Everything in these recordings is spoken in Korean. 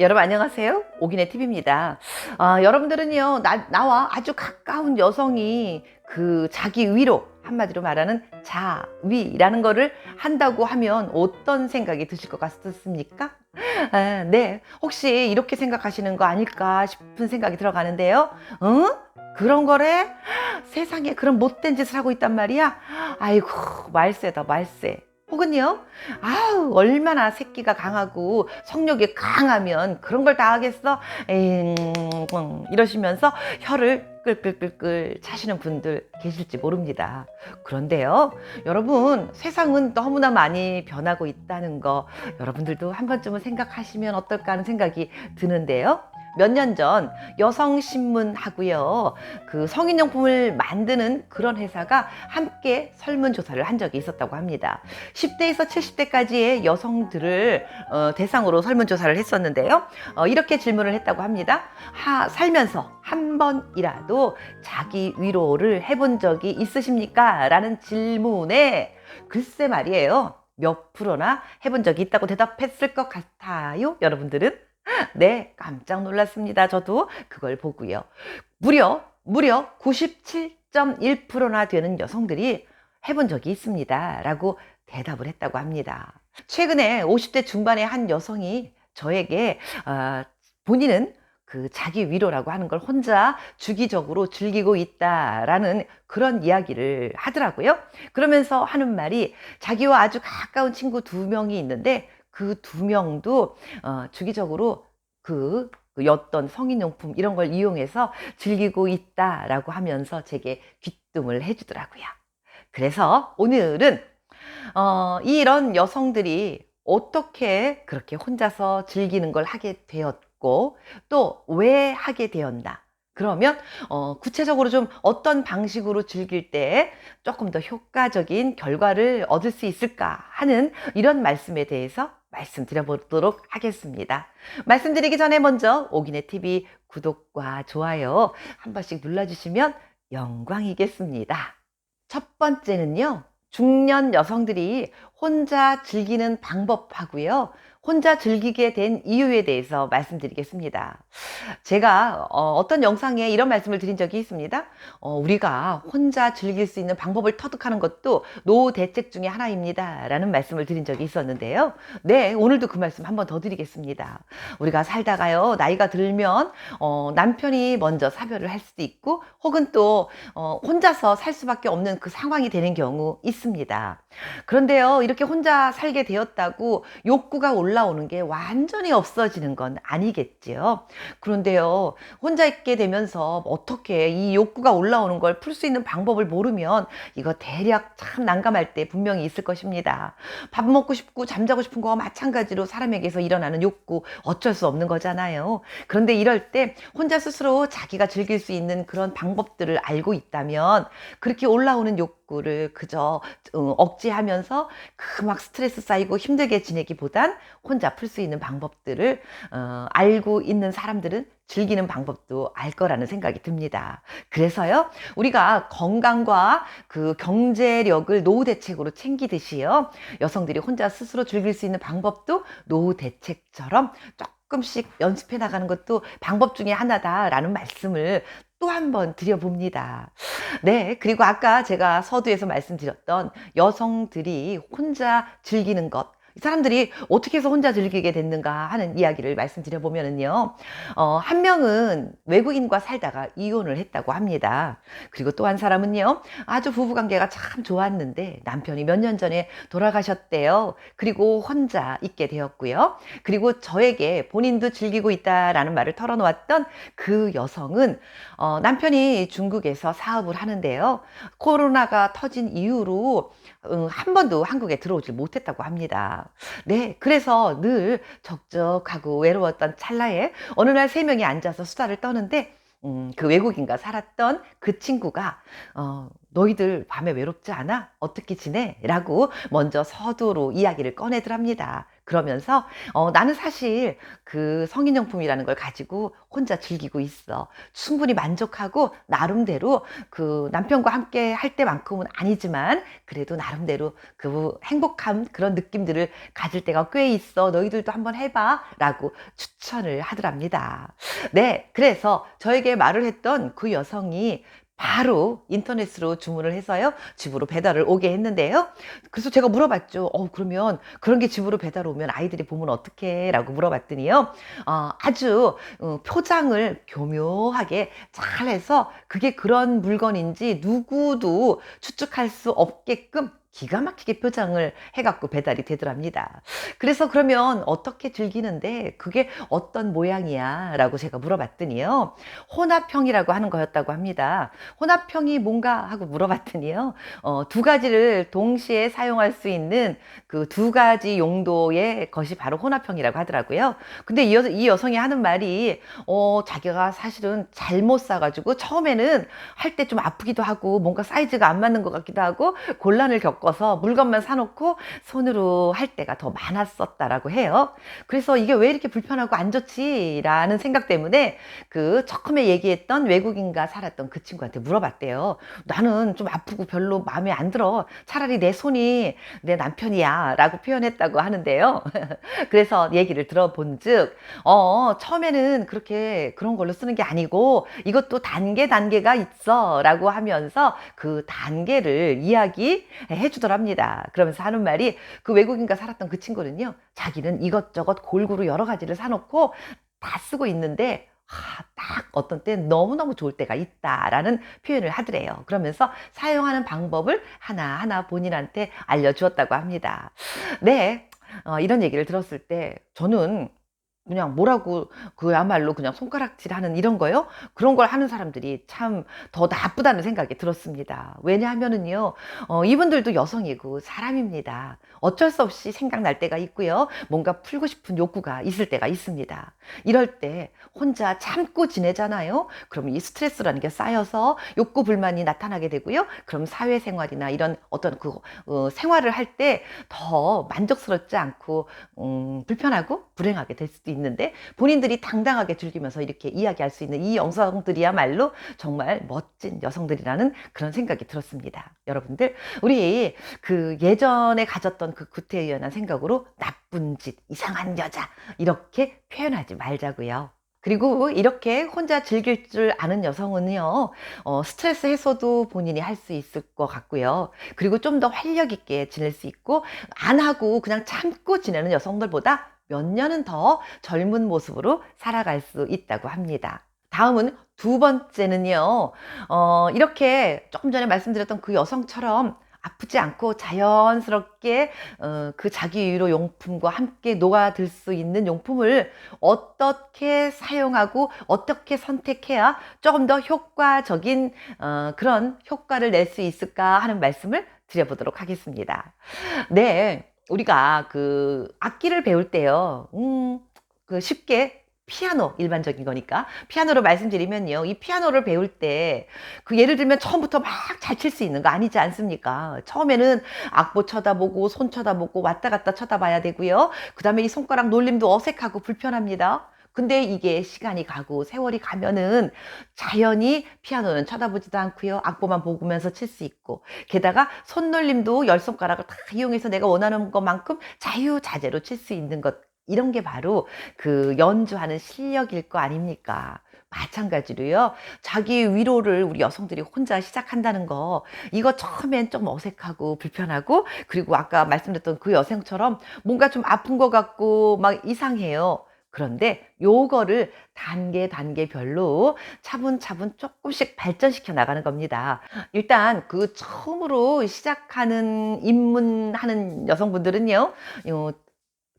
여러분 안녕하세요. 오기네 TV입니다. 아, 여러분들은요, 나, 나와 아주 가까운 여성이 그 자기 위로, 한마디로 말하는 자위라는 거를 한다고 하면 어떤 생각이 드실 것 같습니까? 아, 네. 혹시 이렇게 생각하시는 거 아닐까 싶은 생각이 들어가는데요. 응? 그런 거래? 세상에 그런 못된 짓을 하고 있단 말이야? 아이고, 말세다, 말세. 혹은요, 아우, 얼마나 새끼가 강하고 성욕이 강하면 그런 걸 다 하겠어? 에잉, 음, 이러시면서 혀를 끌끌끌끌 차시는 분들 계실지 모릅니다. 그런데요, 여러분, 세상은 너무나 많이 변하고 있다는 거 여러분들도 한 번쯤은 생각하시면 어떨까 하는 생각이 드는데요. 몇 년 전 여성신문하고요, 그 성인용품을 만드는 그런 회사가 함께 설문조사를 한 적이 있었다고 합니다. 10대에서 70대까지의 여성들을 어, 대상으로 설문조사를 했었는데요. 어, 이렇게 질문을 했다고 합니다. 하, 살면서 한 번이라도 자기 위로를 해본 적이 있으십니까? 라는 질문에 글쎄 말이에요. 몇 프로나 해본 적이 있다고 대답했을 것 같아요, 여러분들은? 네, 깜짝 놀랐습니다. 저도 그걸 보고요. 무려, 무려 97.1%나 되는 여성들이 해본 적이 있습니다. 라고 대답을 했다고 합니다. 최근에 50대 중반의 한 여성이 저에게, 어, 본인은 그 자기 위로라고 하는 걸 혼자 주기적으로 즐기고 있다라는 그런 이야기를 하더라고요. 그러면서 하는 말이 자기와 아주 가까운 친구 두 명이 있는데 그 두 명도 어, 주기적으로 그, 그 어떤 성인용품 이런 걸 이용해서 즐기고 있다라고 하면서 제게 귀뜸을 해주더라고요. 그래서 오늘은 어, 이런 여성들이 어떻게 그렇게 혼자서 즐기는 걸 하게 되었고 또 왜 하게 되었나? 그러면 어, 구체적으로 좀 어떤 방식으로 즐길 때 조금 더 효과적인 결과를 얻을 수 있을까 하는 이런 말씀에 대해서 말씀드려보도록 하겠습니다. 말씀드리기 전에 먼저 오기네 TV 구독과 좋아요 한 번씩 눌러주시면 영광이겠습니다. 첫 번째는요, 중년 여성들이 혼자 즐기는 방법하고요. 혼자 즐기게 된 이유에 대해서 말씀드리겠습니다. 제가 어, 떤 영상에 이런 말씀을 드린 적이 있습니다. 어, 우리가 혼자 즐길 수 있는 방법을 터득하는 것도 노후 대책 중에 하나입니다. 라는 말씀을 드린 적이 있었는데요. 네, 오늘도 그 말씀 한 번 더 드리겠습니다. 우리가 살다가요, 나이가 들면 어, 남편이 먼저 사별을 할 수도 있고, 혹은 또 어, 혼자서 살 수밖에 없는 그 상황이 되는 경우 있습니다. 그런데요, 이렇게 혼자 살게 되었다고 욕구가 올라오는 게 완전히 없어지는 건 아니겠지요. 그런데요, 혼자 있게 되면서 어떻게 이 욕구가 올라오는 걸 풀 수 있는 방법을 모르면 이거 대략 참 난감할 때 분명히 있을 것입니다. 밥 먹고 싶고 잠자고 싶은 거와 마찬가지로 사람에게서 일어나는 욕구 어쩔 수 없는 거잖아요. 그런데 이럴 때 혼자 스스로 자기가 즐길 수 있는 그런 방법들을 알고 있다면 그렇게 올라오는 욕구 를 그저 어, 억제하면서 그 막 스트레스 쌓이고 힘들게 지내기보단 혼자 풀 수 있는 방법들을 어, 알고 있는 사람들은 즐기는 방법도 알 거라는 생각이 듭니다. 그래서요, 우리가 건강과 그 경제력을 노후 대책으로 챙기듯이요, 여성들이 혼자 스스로 즐길 수 있는 방법도 노후 대책처럼 조금씩 연습해 나가는 것도 방법 중에 하나다라는 말씀을 또 한 번 드려봅니다. 네. 그리고 아까 제가 서두에서 말씀드렸던 여성들이 혼자 즐기는 것, 이 사람들이 어떻게 해서 혼자 즐기게 됐는가 하는 이야기를 말씀드려보면은요, 어, 한 명은 외국인과 살다가 이혼을 했다고 합니다. 그리고 또 한 사람은요, 아주 부부관계가 참 좋았는데 남편이 몇 년 전에 돌아가셨대요. 그리고 혼자 있게 되었고요. 그리고 저에게 본인도 즐기고 있다라는 말을 털어놓았던 그 여성은 어, 남편이 중국에서 사업을 하는데요. 코로나가 터진 이후로 음, 한 번도 한국에 들어오질 못했다고 합니다. 네, 그래서 늘 적적하고 외로웠던 찰나에 어느 날 세 명이 앉아서 수다를 떠는데 음, 그 외국인과 살았던 그 친구가 어, 너희들 밤에 외롭지 않아? 어떻게 지내? 라고 먼저 서두로 이야기를 꺼내더랍니다. 그러면서 어, 나는 사실 그 성인용품이라는 걸 가지고 혼자 즐기고 있어. 충분히 만족하고 나름대로 그 남편과 함께 할 때만큼은 아니지만 그래도 나름대로 그 행복한 그런 느낌들을 가질 때가 꽤 있어. 너희들도 한번 해봐. 라고 추천을 하더랍니다. 네. 그래서 저에게 말을 했던 그 여성이 바로 인터넷으로 주문을 해서요 집으로 배달을 오게 했는데요. 그래서 제가 물어봤죠 어 그러면 그런 게 집으로 배달 오면 아이들이 보면 어떡해? 라고 물어봤더니요. 어, 아주 어, 표장을 교묘하게 잘 해서 그게 그런 물건인지 누구도 추측할 수 없게끔 기가 막히게 표장을 해갖고 배달이 되더랍니다. 그래서 그러면 어떻게 즐기는데 그게 어떤 모양이야? 라고 제가 물어봤더니요. 혼합형이라고 하는 거였다고 합니다. 혼합형이 뭔가 하고 물어봤더니요. 어, 두 가지를 동시에 사용할 수 있는 그 두 가지 용도의 것이 바로 혼합형이라고 하더라고요. 근데 이, 여, 이 여성이 하는 말이 어, 자기가 사실은 잘못 사가지고 처음에는 할 때 좀 아프기도 하고 뭔가 사이즈가 안 맞는 것 같기도 하고 곤란을 겪 겪어서 물건만 사놓고 손으로 할 때가 더 많았었다라고 해요. 그래서 이게 왜 이렇게 불편하고 안 좋지라는 생각 때문에 그 처음에 얘기했던 외국인과 살았던 그 친구한테 물어봤대요. 나는 좀 아프고 별로 마음에 안 들어. 차라리 내 손이 내 남편이야. 라고 표현했다고 하는데요. 그래서 얘기를 들어본 즉, 어, 처음에는 그렇게 그런 걸로 쓰는 게 아니고 이것도 단계 단계가 있어. 라고 하면서 그 단계를 이야기해 해주더랍니다. 그러면서 하는 말이 그 외국인과 살았던 그 친구는요, 자기는 이것저것 골고루 여러 가지를 사놓고 다 쓰고 있는데, 아, 딱 어떤 때 너무너무 좋을 때가 있다라는 표현을 하더래요. 그러면서 사용하는 방법을 하나하나 본인한테 알려주었다고 합니다. 네. 어, 이런 얘기를 들었을 때 저는 그냥 뭐라고 그야말로 그냥 손가락질 하는 이런 거요? 그런 걸 하는 사람들이 참 더 나쁘다는 생각이 들었습니다. 왜냐하면은요, 어, 이분들도 여성이고 사람입니다. 어쩔 수 없이 생각날 때가 있고요. 뭔가 풀고 싶은 욕구가 있을 때가 있습니다. 이럴 때 혼자 참고 지내잖아요. 그럼 이 스트레스라는 게 쌓여서 욕구 불만이 나타나게 되고요. 그럼 사회생활이나 이런 어떤 그 어, 생활을 할 때 더 만족스럽지 않고 음, 불편하고 불행하게 될 수도 있는데 본인들이 당당하게 즐기면서 이렇게 이야기할 수 있는 이 여성들이야말로 정말 멋진 여성들이라는 그런 생각이 들었습니다. 여러분들 우리 그 예전에 가졌던 그 구태의연한 생각으로 나쁜 짓, 이상한 여자 이렇게 표현하지 말자고요. 그리고 이렇게 혼자 즐길 줄 아는 여성은요, 어, 스트레스 해소도 본인이 할 수 있을 것 같고요. 그리고 좀 더 활력 있게 지낼 수 있고, 안 하고 그냥 참고 지내는 여성들보다 몇 년은 더 젊은 모습으로 살아갈 수 있다고 합니다. 다음은 두 번째는요, 어, 이렇게 조금 전에 말씀드렸던 그 여성처럼 아프지 않고 자연스럽게 어, 그 자기 위로 용품과 함께 녹아들 수 있는 용품을 어떻게 사용하고 어떻게 선택해야 조금 더 효과적인 어, 그런 효과를 낼 수 있을까 하는 말씀을 드려보도록 하겠습니다. 네, 우리가 그 악기를 배울 때요, 음, 그 쉽게 피아노 일반적인 거니까. 피아노로 말씀드리면요. 이 피아노를 배울 때 그 예를 들면 처음부터 막 잘 칠 수 있는 거 아니지 않습니까? 처음에는 악보 쳐다보고 손 쳐다보고 왔다 갔다 쳐다봐야 되고요. 그 다음에 이 손가락 놀림도 어색하고 불편합니다 근데 이게 시간이 가고 세월이 가면은 자연히 피아노는 쳐다보지도 않고요. 악보만 보면서 칠 수 있고 게다가 손놀림도 열 손가락을 다 이용해서 내가 원하는 것만큼 자유자재로 칠 수 있는 것 이런 게 바로 그 연주하는 실력일 거 아닙니까? 마찬가지로요. 자기 위로를 우리 여성들이 혼자 시작한다는 거, 이거 처음엔 좀 어색하고 불편하고, 그리고 아까 말씀드렸던 그 여성처럼 뭔가 좀 아픈 것 같고 막 이상해요. 그런데 요거를 단계 단계별로 차분차분 조금씩 발전시켜 나가는 겁니다. 일단 그 처음으로 시작하는 입문하는 여성분들은요,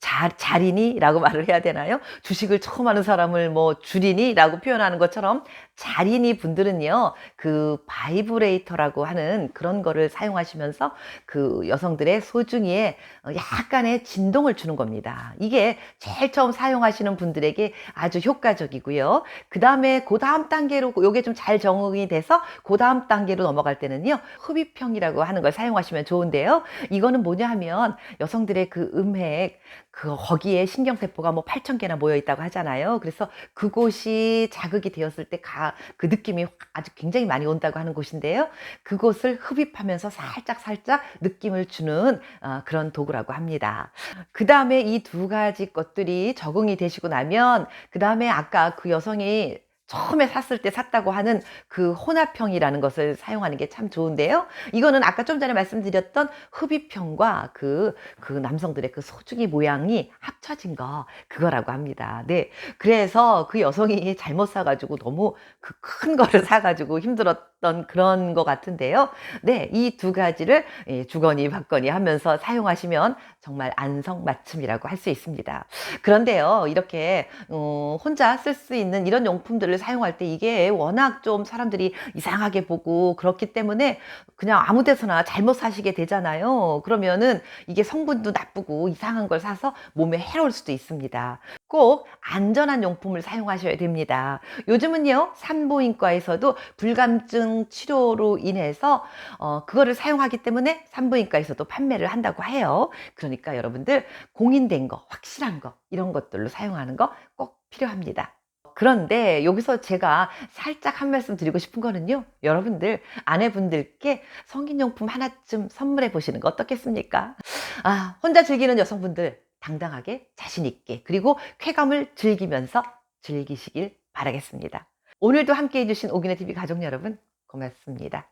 자, 자리니? 라고 말을 해야 되나요? 주식을 처음 하는 사람을 뭐 줄이니? 라고 표현하는 것처럼 자린이 분들은요, 그 바이브레이터라고 하는 그런 거를 사용하시면서 그 여성들의 소중이에 약간의 진동을 주는 겁니다. 이게 제일 처음 사용하시는 분들에게 아주 효과적이고요. 그 다음에 그 다음 단계로 요게 좀잘 적응이 돼서 그 다음 단계로 넘어갈 때는요, 흡입형이라고 하는 걸 사용하시면 좋은데요. 이거는 뭐냐 하면 여성들의 그 음핵, 그 거기에 신경세포가 뭐 8천 개나 모여 있다고 하잖아요. 그래서 그곳이 자극이 되었을 때그 느낌이 아주 굉장히 많이 온다고 하는 곳인데요. 그곳을 흡입하면서 살짝 살짝 느낌을 주는 어, 그런 도구라고 합니다. 그 다음에 이 두 가지 것들이 적응이 되시고 나면 그 다음에 아까 그 여성이 처음에 샀을 때 샀다고 하는 그 혼합형이라는 것을 사용하는 게 참 좋은데요. 이거는 아까 좀 전에 말씀드렸던 흡입형과 그, 그 남성들의 그 소중이 모양이 합쳐진 거, 그거라고 합니다. 네. 그래서 그 여성이 잘못 사가지고 너무 그 큰 거를 사가지고 힘들었 던 그런 것 같은데요. 네. 이 두 가지를 예, 주거니 받거니 하면서 사용하시면 정말 안성맞춤이라고 할 수 있습니다. 그런데요, 이렇게, 어, 혼자 쓸 수 있는 이런 용품들을 사용할 때 이게 워낙 좀 사람들이 이상하게 보고 그렇기 때문에 그냥 아무 데서나 잘못 사시게 되잖아요. 그러면은 이게 성분도 나쁘고 이상한 걸 사서 몸에 해로울 수도 있습니다. 꼭 안전한 용품을 사용하셔야 됩니다. 요즘은요, 산부인과에서도 불감증 치료로 인해서 어, 그거를 사용하기 때문에 산부인과에서도 판매를 한다고 해요. 그러니까 여러분들 공인된 거, 확실한 거, 이런 것들로 사용하는 거 꼭 필요합니다. 그런데 여기서 제가 살짝 한 말씀 드리고 싶은 거는요. 여러분들, 아내분들께 성인용품 하나쯤 선물해 보시는 거 어떻겠습니까? 아, 혼자 즐기는 여성분들 당당하게 자신 있게 그리고 쾌감을 즐기면서 즐기시길 바라겠습니다. 오늘도 함께 해주신 오기네 TV 가족 여러분 고맙습니다.